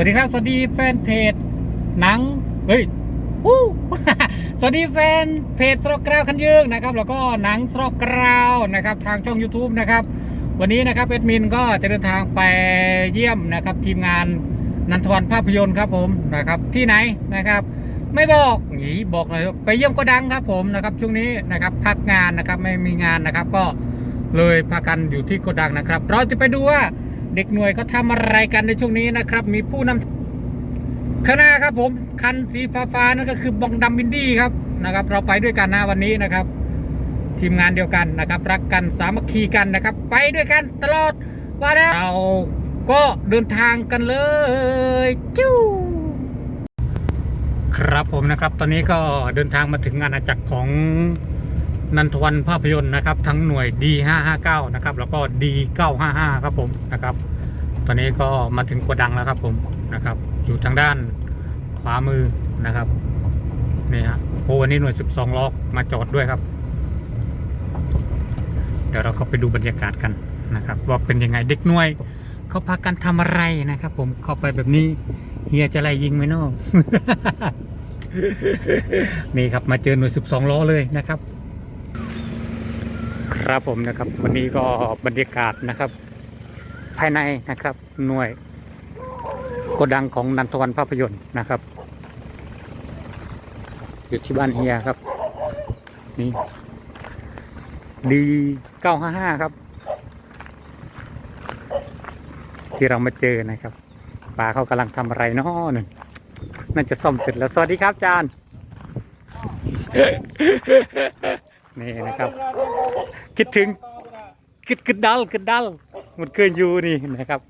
วัสดีครับ สวัสดีแฟนเพจหนัง เฮ้ยวู้สวัสดีแฟนเพจสตรอกราวคันยืงนะครับ แล้วก็หนังสตรอกกราวนะครับ ทางช่อง YouTube นะครับ วันนี้นะครับเอ็ดมินก็จะเดินทางไปเยี่ยมนะครับ ทีมงานนันทวันภาพยนตร์ครับผมนะครับที่ไหนนะครับ ไม่บอกหนีบอกเลยไปเยี่ยมก็ดังครับผมนะครับ ช่วงนี้นะครับพักงานนะครับไม่มีงานนะครับ ก็เลยพากันอยู่ที่โกดังนะครับ เราจะไปดูว่า เด็กหน่วยเขาทำอะไรกันในช่วงนี้นะครับ มีผู้นำข้างหน้าครับผมคันสีฟ้าๆนั่นก็คือบองดำบินดี้ครับนะครับ เราไปด้วยกันนะวันนี้นะครับ ทีมงานเดียวกันนะครับ รักกันสามัคคีกันนะครับ ไปด้วยกันตลอดว่าแล้เราก็เดินทางกันเลยจิ้วครับผมนะครับ ตอนนี้ก็เดินทางมาถึงอาณาจักรของ นันทวันภาพยนตร์นะครับ ทั้งหน่วย D559 นะครับ แล้วก็ D955 ครับผมนะครับ ตอนนี้ก็มาถึงโกดังแล้วครับผมนะครับ อยู่ทางด้านขวามือนะครับนี่ฮะโอ้วันนี้หน่วย 12 ล้อมาจอดด้วยครับ เดี๋ยวเราเข้าไปดูบรรยากาศกันนะครับ ว่าเป็นยังไงเด็กหน่วยเขาพากันทำอะไรนะครับ ผมเข้าไปแบบนี้เฮียจะไล่ยิงไหมเนาะนี่ครับมาเจอหน่วย 12 ล้อเลยนะครับ ครับผมนะครับวันนี้ก็บรรยากาศนะครับ ภายในนะครับหน่วยโกดังของนันทวันภาพยนตร์นะครับอยู่ที่บ้านเฮียครับ นี่ดี955ครับ ที่เรามาเจอนะครับป้าเขากำลังทำอะไรเนาะนั่นน่าจะซ่อมเสร็จแล้วสวัสดีครับอาจารย์นี่นะครับ คิดถึงคิดกึดดัลกึดดัลมันเคยอยู่นี่นะครับ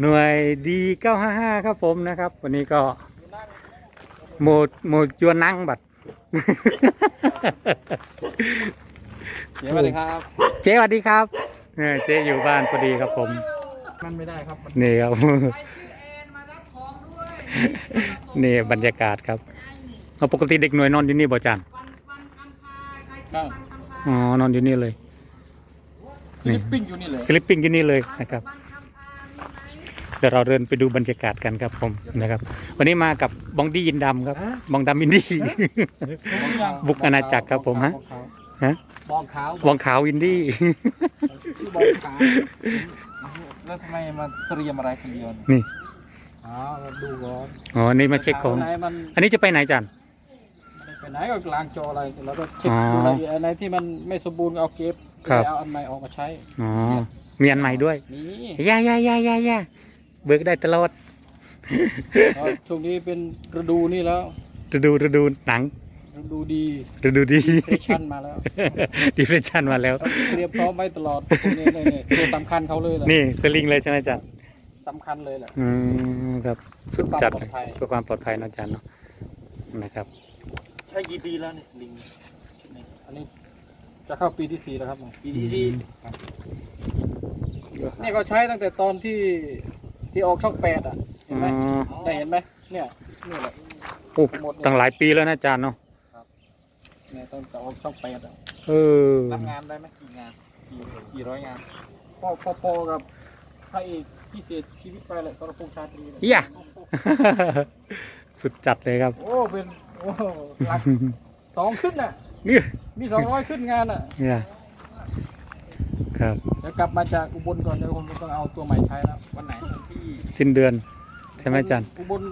หน่วยดี955ครับผมนะครับ วันนี้ก็โมดโมดจวนนั่งบัดเดี๋ยวสวัสดีครับ เจ๊สวัสดีครับเจ๊อยู่บ้านพอดีครับผมมันไม่ได้ครับนี่ครับนี่บรรยากาศครับเอาปกติเด็กหน่วยนอนอยู่นี่บ่จันใช่ อ๋อนอนอยู่นี่เลยสลิปปิ้งอยู่นี่เลยสลิปปิ้งอยู่นี่เลยนะครับเดี๋ยวเราเดินไปดูบรรยากาศกันครับผมนะครับ วันนี้มากับบองดี้ยินดำครับบองดำอินดี้บุกอาณาจักรครับผมฮะฮะบองขาวบองขาวอินดี้ชื่อบองขาวแล้วทำไมมาเตรียมอะไรคนเดียวนี่อ๋อมาดูก่อนอ๋อนี่มาเช็คของไหนมันอันนี้จะไปไหนจัน ไปไหนก็ล้างจออะไรแล้วก็เช็คอ๋อดูรายละเอียดอันไหนที่มันไม่สมบูรณ์ก็เอาเก็บครับแล้วเอาอันใหม่ออกมาใช้อ๋อมีอันใหม่ด้วยนี่ย่าย่าย่าย่าย่าเบิกได้ตลอดแล้วช่วงนี้เป็นฤดูนี่แล้วฤดูฤดูหนังฤดูดีฤดูดี เฟชั่นมาแล้ว ดีเฟรชันมาแล้วต้องเตรียมพร้อมไว้ตลอดพวกนี้เนี่ยเนี่ยตัวสำคัญเขาเลยแหละนี่สลิงเลยใช่ไหมจันสำคัญเลยแหละ อืมครับเพื่สุอดความจัดปลอเลยดภัยเพื่อความปลอดภัยนะจันเนาะนะครับใช่ยีดีแล้วในสลิงอันนี้จะเข้าปีที่สี่แล้วครับผมยีดีซีนี่ก็ใช้ตั้งแต่ตอนที่ที่ออกช่องแปดอะเห็นไหมอ๋อได้เห็นไหมเนี่ยนี่แหละโอ้ตั้งหลายปีแล้วนะจันเนาะเนี่ยตอนจะออกช่องแปดอะเออรับงานได้ไหมกี่งานกี่กี่ร้อยงานพอพอพอกับพระเอกพิเศษชีวิตไปแหละสรพงษ์ชาตรีเลยเหี้ยสุดจัดเลยครับ โอ้เป็น โอ้หลักสองขึ้นอะ นี่มีสองร้อยขึ้นงานอะ เนี่ยครับเดี๋ยวกลับมาจากอุบลก่อนเดี๋ยวผมจะต้องเอาตัวใหม่ใช้แล้ววันไหนวันที่สิ้นเดือน ใช่ไหมจันอุบล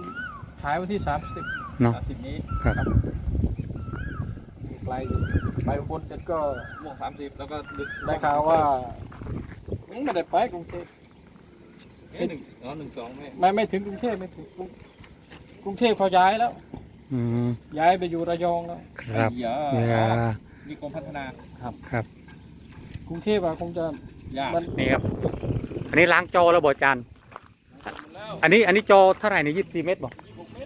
ฉายวันที่สามสิบเนาะสามสิบนี้ครับไกลอยู่ไปอุบลเสร็จก็ม่วงสามสิบแล้วก็ดึกได้ข่าวว่าไม่ได้ไปกรุงเทพ เอ้ยหนึ่งอ๋อหนึ่งสองไม่ไม่ไม่ถึงกรุงเทพไม่ถึงกรุงกรุงเทพเขาย้ายแล้ว อืม ย้ายไปอยู่ระยองแล้วครับเยอะเนี่ยมีกรมพัฒนาครับกรุงเทพอะคงจะยากมันนี่ครับ อันนี้ล้างจอแล้วบ่จันแล้วอันนี้อันนี้จอเท่าไหร่เนี่ยยี่สิบสี่เมตรบ่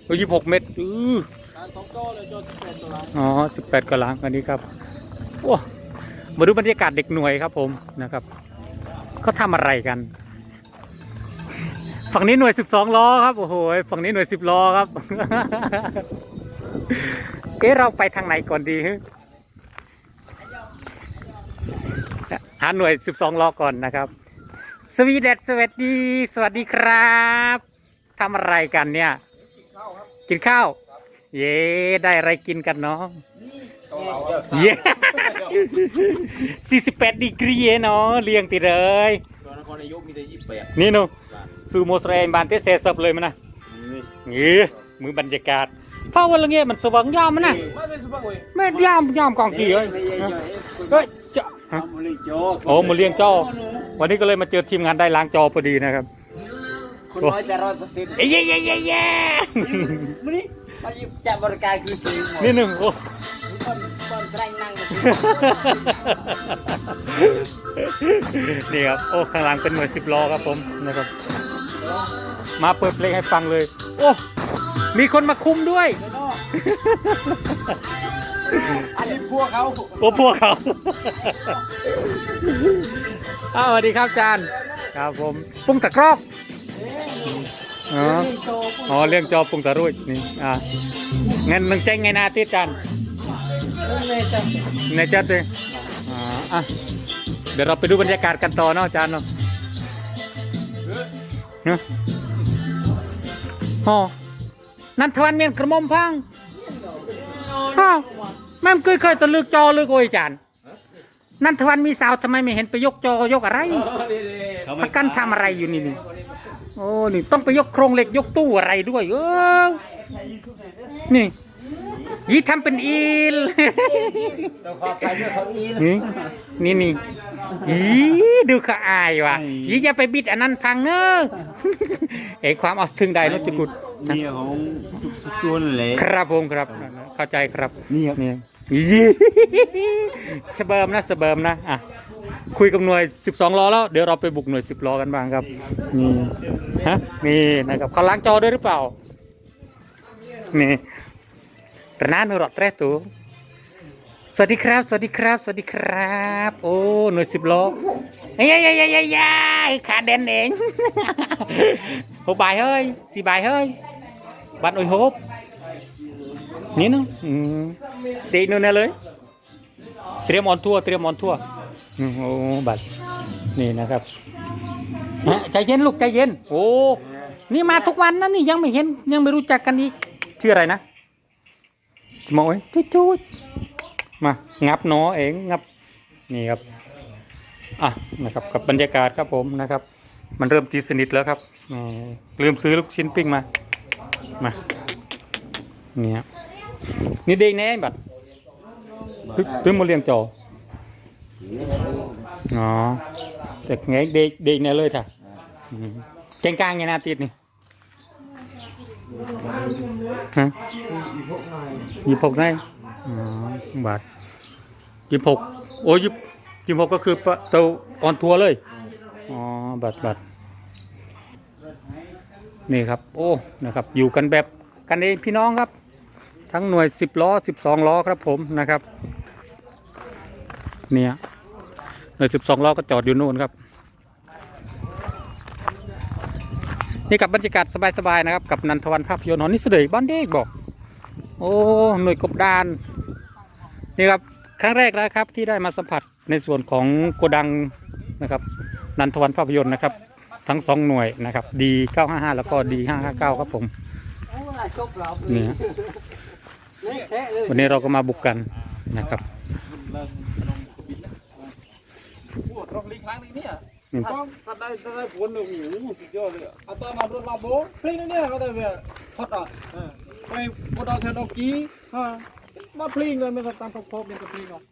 เออยี่สิบหกเมตรอือ การสองโต้เลยจนเป็นตัวร้ายอ๋อสิบแปดกว่าล้างอันนี้ครับว้ามาดูบรรยากาศเด็กหน่วยครับผมนะครับเขาทำอะไรกัน ฝั่งนี้หน่วยสิบสองล้อครับ โอ้โห ฝั่งนี้หน่วยสิบล้อครับ เอ๊ะเราไปทางไหนก่อนดีฮึหาหน่วยสิบสองล้อก่อนนะครับ สวีเดนสวัสดี สวัสดีครับทำอะไรกันเนี่ย กินข้าว เย้ได้อะไรกินกันเนาะเกาเหลาเย้สี่สิบแปดดีกรีเนาะเลี้ยงติเลยตัวนครนายกมีแต่ยี่สิบแปดนี่หนูซูโมสเรนบานเตเซซับเลยมันนะนี่มือบรรยากาศเพราะว่าเรื่องเงี้ยมันสว่างยามมันนะไม่ได้สุภาพเว้ยไม่ยามยามกองกี่เอ้ยเฮ้ยจะฮะโอ้มาเลี้ยงจอวันนี้ก็เลยมาเจอทีมงานได้ล้างจอพอดีนะครับคุณร้อยแต่ร้อยเปอร์เซ็นต์เอ้ยเย้เย้เย้เย้มื้อนี้มาหยิบจับบริการคือจริงหมดนี่หนึ่งโอ้คนคนแรงนั่งนี่ครับโอ้ข้างหลังเป็นเหมือนสิบล้อครับผมนะครับ มาเปิดเพลงให้ฟังเลย โอ้ มีคนมาคุมด้วย อันนี้พวกเขาโอ้พวกเขาอ้าวสวัสดีครับอาจารย์ครับผมปุ้งตะกรอกอ๋ออ๋อเรื่องจอปุ้งตะรุ่ยนี่อ่างั้นหนึ่งเจ๊งไงนาติดกันในจัดเลยอ่าอะเดี๋ยวเราไปดูบรรยากาศกันต่อเนาะอาจารย์เนาะเนาะอ๋อ นันทวันเมียนกระหมอมพังอ้าวแม่มเคยเคยตะลึกจอลึกโอ้ยอาจารย์นันทวันมีสาวทำไมไม่เห็นไปยกจอยกอะไรพักกันทำอะไรอยู่นี่นี่โอ้นี่ต้องไปยกโครงเหล็กยกตู้อะไรด้วย เออนี่ยี่ทำเป็นอีลต้องขอไปเรื่องของอีนนี่นี่นี่ อีดูเขาอายว่ะยี่อย่าไปบิดอันนั้นพังเนอะเอ้ความเอาถึงใดนุจิกุดเนี่ยของทุกทุกตัวนั่นแหละครับผมครับ เข้าใจครับนี่ครับนี่ยี่สเบิร์มนะสเบิร์มนะอะคุยกับหน่วย 12ล้อแล้วเดี๋ยวเราไปบุกหน่วย 10ล้อกันบ้างครับนี่ฮะนี่นะครับเขาล้างจอด้วยหรือเปล่านี่ระ สวัสดีครับ สวัสดีครับ สวัสดีครับ โอ้หน่วย10ล้อเฮ้ยเฮ้ยเฮ้ยเฮ้ยขาเด่นเองหกบายเฮ้ยสี่บายเฮ้ยบัตรโอ้ยหกนี่เนาะอืมตีนู่นน่ะเลย เตรียมออนทัวร์เตรียมออนทัวร์โอ้บัตรนี่นะครับใจเย็นลูกใจเย็น โอ้นี่มาทุกวันนะนี่ยังไม่เห็นยังไม่รู้จักกันอีกชื่ออะไรนะจมอยจุ๊จุ๊ย มางับหนอเองงับนี่ครับอะนะครับกับบรรยากาศครับผมนะครับ มันเริ่มตีสนิทแล้วครับลืมซื้อลูกชิ้นปิ้งมามาเนี่ยนี่เด็กแน่บัดพึ่งพึ่งมาเลี้ยงจออ๋อแต่ไงเด็กเด็กเนี่ยเลยท่ะอืมเก่งกลางไงนาติดนี่ฮะยี่หกไงอ๋อ บาทยี่หกโอ้ยยี่หกก็คือประตูออนทัวร์เลย อ๋อ บัตรบัตรนี่ครับ โอ้ นะครับ อยู่กันแบบกันเองพี่น้องครับ ทั้งหน่วย10ล้อ12ล้อครับผมนะครับ เนี่ย หน่วย12ล้อก็จอดอยู่นู่นครับ นี่กับบรรยากาศสบายๆนะครับ กับนันทวันภาพยนตร์หอนี่เสดยบ้านเด็กบอก โอ้หน่วยกบดานนี่ครับครั้งแรกแล้วครับที่ได้มาสัมผัสในส่วนของโกดังนะครับ นันทวันภาพยนตร์นะครับ ทั้งสองหน่วยนะครับดี955 แล้วก็ดี559 ครับผมโอ้ยชกเราเนี่ยนี่แท้เลยวันนี้เราก็มาบุกกันนะครับวกรอบลีกครั้งนี้เนี่ยนี่ถ้าถ้าได้ถ้าได้ผลเนี่ยโอ้โหสุดยอดเลยอะตอนมาโดนมาโบเพลงนี้เนี่ยก็ได้เนี่ยพอดอะ ไปบดอาเทนอกี้ฮะมาพลงเลยไม่ต้องตามพบๆเป็นกับพลงหรอก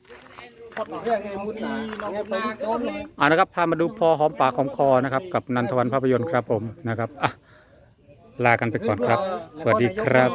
พอดอะเรียกไงมุนีน้องนาโดนเลยอ่านะครับพามาดูพอหอมปากหอมคอนะครับ กับนันทวันภาพยนตร์ครับผมนะครับอะลากันไปก่อนครับ สวัสดีครับ